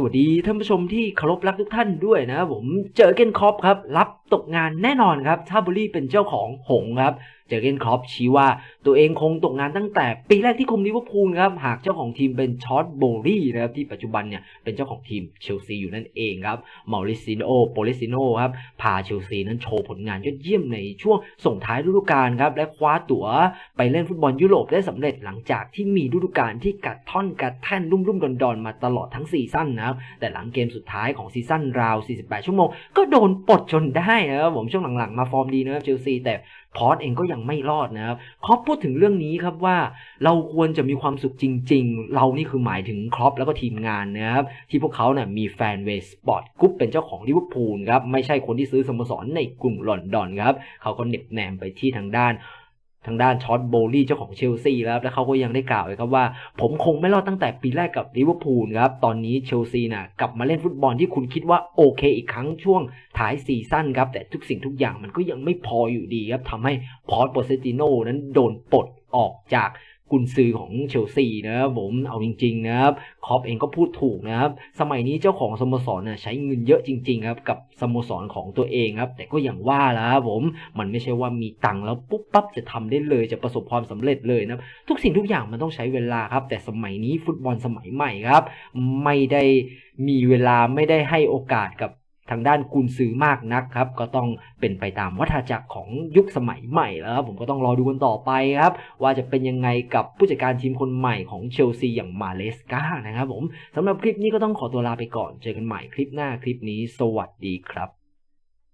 สวัสดีท่านผู้ชมที่เคารพรักทุกท่านด้วยนะผมเจอเกนคอปครับ รับ ตกงานแน่นอนครับถ้าบุรีเป็นเจ้าของหงครับเจอเกนครอปชี้ว่าตัวเองคงตกงานตั้งแต่ปีแรกที่คุมลิเวอร์พูลครับหากเจ้าของทีมเป็นชอตโบรี่นะครับที่ปัจจุบันเนี่ยเป็นเจ้าของทีมเชลซีอยู่นั่นเองครับมาริซิโอโปลิซิโนครับพาเชลซีนั้นโชว์ผลงานยอดเยี่ยมในช่วงส่งท้ายฤดูกาลครับและคว้าตั๋วไปเล่นฟุตบอลยุโรปได้สำเร็จหลังจากที่มีฤดูกาลที่กัดท่อนกัดแท่นรุ่มๆดอนๆมาตลอดทั้งซีซั่นนะครับแต่หลังเกมสุดท้ายของซีซั่นราว 48 ชั่วโมง ก็โดนปลดจนได้นะครับผมช่วงหลังๆมาฟอร์มดีนะครับเชลซีแต่พอร์ตเองก็ยังไม่รอดนะครับครอปพูดถึงเรื่องนี้ครับว่าเราควรจะมีความสุขจริง ๆ เรานี่คือหมายถึงครอปแล้วก็ทีมงานนะครับที่พวกเขาเนี่ยมีแฟนเวสปอร์ตกรุ๊ปเป็นเจ้าของลิเวอร์พูลครับไม่ใช่คนที่ซื้อสโมสรในกรุงลอนดอนครับเขาก็เหน็บแนมไปที่ทางด้าน ทางด้านชอตโบลี่เจ้าของเชลซีแล้วและเขาก็ยังได้กล่าวเลยครับว่า ผมคงไม่รอดตั้งแต่ปีแรกกับลิเวอร์พูลครับ ตอนนี้เชลซีน่ะกลับมาเล่นฟุตบอลที่คุณคิดว่าโอเคอีกครั้งช่วงท้ายซีซั่นครับ แต่ทุกสิ่งทุกอย่างมันก็ยังไม่พออยู่ดีครับทำให้พอร์ตโปเซติโนนั้นโดนปลดออกจาก กุนซือของเชลซีนะครับผมเอาจริงๆนะครับคอปเองก็พูดถูกนะครับ สมัยนี้เจ้าของสโมสรนะใช้เงินเยอะจริง ๆ ครับ กับสโมสรของตัวเองครับ แต่ก็อย่างว่าแล้วครับผมมันไม่ใช่ว่ามีตังค์แล้วปุ๊บปั๊บจะทำได้เลยจะประสบความสำเร็จเลยนะครับทุกสิ่งทุกอย่างมันต้องใช้เวลาครับ แต่สมัยนี้ฟุตบอลสมัยใหม่ครับ ไม่ได้มีเวลาไม่ได้ให้โอกาสกับ ทางด้านกุนซื้อมากนักครับ ก็ต้องเป็นไปตามวัฏจักรของยุคสมัยใหม่แล้วครับผมก็ต้องรอดูกันต่อไปครับ ว่าจะเป็นยังไงกับผู้จัดการทีมคนใหม่ของเชลซีอย่างมาเลสกานะครับผมสำหรับคลิปนี้ก็ต้องขอตัวลาไปก่อนเจอกันใหม่คลิปหน้าคลิปนี้ สวัสดีครับ